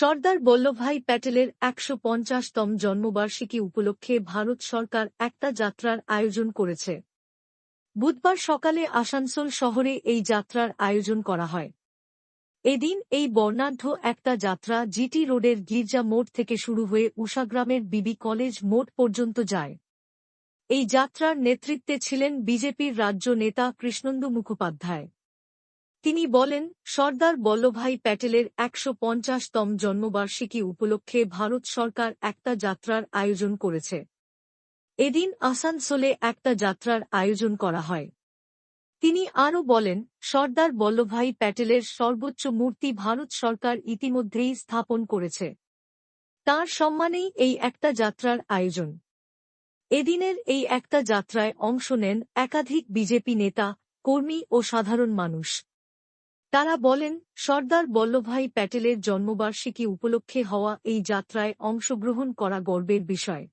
সর্দার বল্লভভাই প্যাটেলের একশো পঞ্চাশতম জন্মবার্ষিকী উপলক্ষে ভারত সরকার একটা যাত্রার আয়োজন করেছে। বুধবার সকালে আসানসোল শহরে এই যাত্রার আয়োজন করা হয়। এদিন এই বর্ণাঢ্য একটা যাত্রা জিটি রোডের গির্জা মোড় থেকে শুরু হয়ে উষাগ্রামের বিবি কলেজ মোড় পর্যন্ত যায়। এই যাত্রার নেতৃত্বে ছিলেন বিজেপির রাজ্য নেতা কৃষ্ণন্দু মুখোপাধ্যায়। তিনি বলেন, সর্দার বল্লভভাই প্যাটেলের একশো পঞ্চাশতম জন্মবার্ষিকী উপলক্ষে ভারত সরকার একটা যাত্রার আয়োজন করেছে। এদিন আসানসোলে একটা যাত্রার আয়োজন করা হয়। তিনি আরও বলেন, সর্দার বল্লভভাই প্যাটেলের সর্বোচ্চ মূর্তি ভারত সরকার ইতিমধ্যেই স্থাপন করেছে। তার সম্মানেই এই একটা যাত্রার আয়োজন। এদিনের এই একটা যাত্রায় অংশ নেন একাধিক বিজেপি নেতা, কর্মী ও সাধারণ মানুষ। তারা বলেন, সর্দার বল্লভভাই প্যাটেলের জন্মবার্ষিকী উপলক্ষে হওয়া এই যাত্রায় অংশগ্রহণ করা গর্বের বিষয়।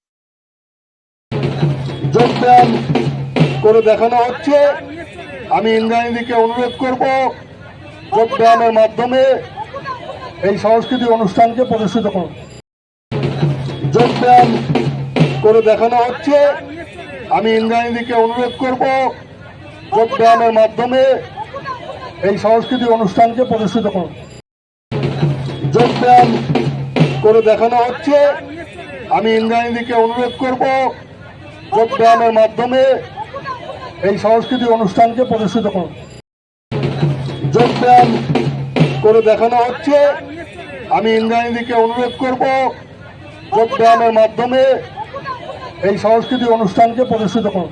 যোগব্যায়াম করে দেখানো হচ্ছে। আমি ইন্দ্রাণীদিকে অনুরোধ করব, যোগব্যায়ামের মাধ্যমে এই সাংস্কৃতিক অনুষ্ঠানকে প্রদর্শিত করুন। যোগব্যায়াম করে দেখানো হচ্ছে। আমি ইন্দ্রাণীদিকে অনুরোধ করব, যোগব্যায়ামের মাধ্যমে এই সাংস্কৃতিক অনুষ্ঠানকে প্রদর্শিত করুন। যোগব্যায়াম করে দেখানো হচ্ছে। আমি ইন্দ্রাণীদিকে অনুরোধ করব যোগব্যায়ামের মাধ্যমে এই সাংস্কৃতিক অনুষ্ঠানকে প্রদর্শিত করুন। যোগব্যায়াম করে দেখানো হচ্ছে। আমি ইন্দ্রাণীদিকে অনুরোধ করব যোগব্যায়ামের মাধ্যমে এই সাংস্কৃতিক অনুষ্ঠানকে প্রদর্শিত করুন।